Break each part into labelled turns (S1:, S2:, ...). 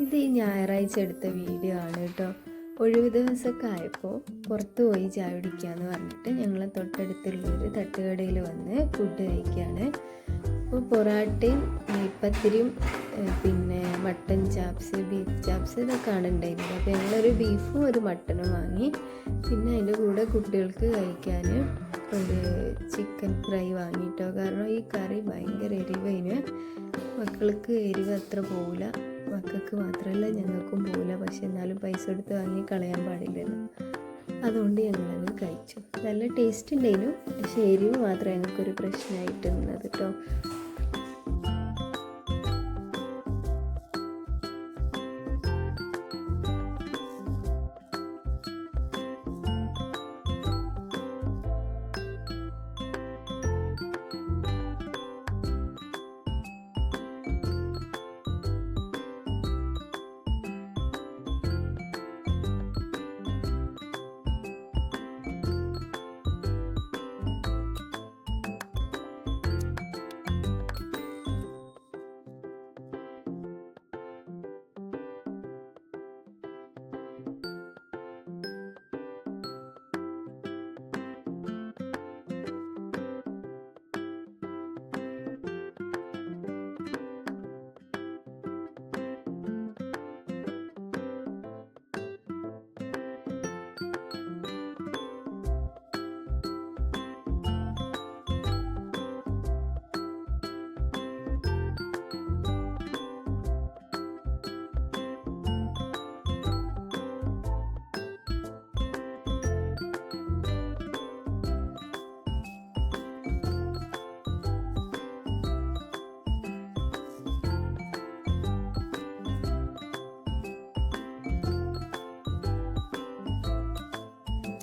S1: ഇത് ഈ ഞായറാഴ്ച എടുത്ത വീഡിയോ ആണ് കേട്ടോ. ഒഴിവ് ദിവസമൊക്കെ ആയപ്പോൾ പുറത്ത് പോയി ചായ കുടിക്കാന്ന് പറഞ്ഞിട്ട് ഞങ്ങൾ തൊട്ടടുത്തുള്ളൊരു തട്ടുകടയിൽ വന്ന് ഫുഡ് കഴിക്കുകയാണ് അപ്പോൾ പൊറാട്ടയും നെയ്പ്പത്തിരിയും പിന്നെ മട്ടൻ ചാപ്സ് ബീഫ് ചാപ്സ് ഇതൊക്കെയാണ് ഉണ്ടായിരുന്നത്. അപ്പോൾ ഞങ്ങളൊരു ബീഫും ഒരു മട്ടനും വാങ്ങി. പിന്നെ അതിന്റെ കൂടെ കുട്ടികൾക്ക് കഴിക്കാൻ ഒരു ചിക്കൻ ഫ്രൈ വാങ്ങിയിട്ടോ. കാരണം ഈ കറി ഭയങ്കര എരിവതിന് മക്കൾക്ക് എരിവ് അത്ര പോവില്ല. മക്കൾക്ക് മാത്രമല്ല ഞങ്ങൾക്കും പോകില്ല പക്ഷെ എന്നാലും പൈസ കൊടുത്ത് വാങ്ങി കളയാൻ പാടില്ലല്ലോ. അതുകൊണ്ട് ഞങ്ങളങ്ങ് കഴിച്ചു. നല്ല ടേസ്റ്റ് ഉണ്ടായിരുന്നു പക്ഷേ എരിവ് മാത്രമേ ഞങ്ങൾക്കൊരു പ്രശ്നമായിട്ട് നിന്നത് കേട്ടോ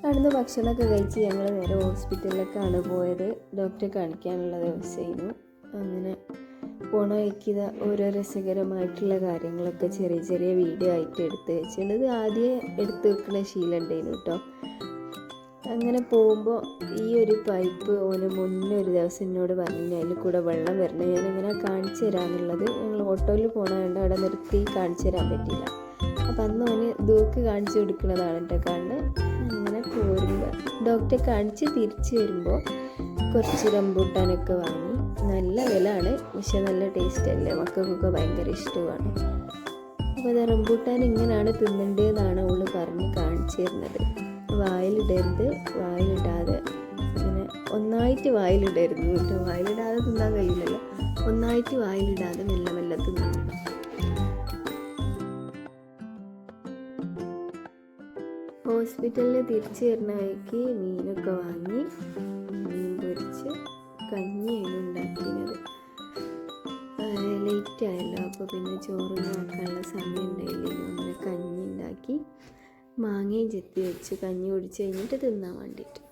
S1: അവിടുന്ന് ഭക്ഷണമൊക്കെ കഴിച്ച് ഞങ്ങൾ നേരെ ഹോസ്പിറ്റലിലേക്കാണ് പോയത്. ഡോക്ടറെ കാണിക്കാനുള്ള ദിവസമായിരുന്നു അങ്ങനെ പോണ വയ്ക്കുക ഓരോ രസകരമായിട്ടുള്ള കാര്യങ്ങളൊക്കെ ചെറിയ ചെറിയ വീഡിയോ ആയിട്ട് എടുത്ത് വെച്ചിട്ടുണ്ട്. ആദ്യം എടുത്ത് വെക്കുന്ന ശീലം ഉണ്ടായിരുന്നു കേട്ടോ. അങ്ങനെ പോകുമ്പോൾ ഈ ഒരു പൈപ്പ് ഓന് മുന്നേ ഒരു ദിവസം എന്നോട് പറഞ്ഞു അതിൽ കൂടെ വെള്ളം വരണം. ഞാനിങ്ങനെ കാണിച്ചു തരാമെന്നുള്ളത് ഞങ്ങൾ ഓട്ടോയിൽ പോകണതുകൊണ്ട് അവിടെ നിർത്തി കാണിച്ചു തരാൻ പറ്റില്ല അപ്പം അന്ന് അവന് ദൂക്ക് കാണിച്ചു കൊടുക്കുന്നതാണ് കേട്ടോ കണ്ണ്. അങ്ങനെ ഡോക്ടറെ കാണിച്ച് തിരിച്ചു വരുമ്പോൾ കുറച്ച് റംബൂട്ടാനൊക്കെ വാങ്ങി. നല്ല വിലയാണ് പക്ഷെ നല്ല ടേസ്റ്റ് അല്ലേ മക്കൾക്കൊക്കെ ഭയങ്കര ഇഷ്ടമാണ്. അപ്പോൾ അത് റംബൂട്ടാൻ ഇങ്ങനെയാണ് തിന്നേണ്ടതെന്നാണ് അവൾ പറഞ്ഞ് കാണിച്ചു തരുന്നത്. വായിലിടരുത് വായിലിടാതെ. ഇങ്ങനെ ഒന്നായിട്ട് വായിലിടരുത് കേട്ടോ. വായിലിടാതെ തിന്നാൻ കഴിയില്ലല്ലോ. ഒന്നായിട്ട് വായിലിടാതെ മെല്ലെ മെല്ലെ തിന്നണം. ഹോസ്പിറ്റലിൽ തിരിച്ചു വരുന്ന വഴിക്ക് മീനൊക്കെ വാങ്ങി മീൻ പൊരിച്ച് കഞ്ഞിയാണ് ഉണ്ടാക്കിയത്. ലേറ്റ് ആയല്ലോ അപ്പോൾ പിന്നെ ചോറ് ഉണ്ടാക്കാനുള്ള സമയം ഉണ്ടായില്ല. അങ്ങനെ കഞ്ഞി ഉണ്ടാക്കി മാങ്ങയും ചെത്തി വെച്ച് കഞ്ഞി കുടിച്ച് കഴിഞ്ഞിട്ട് തിന്നാൻ വേണ്ടിയിട്ട്.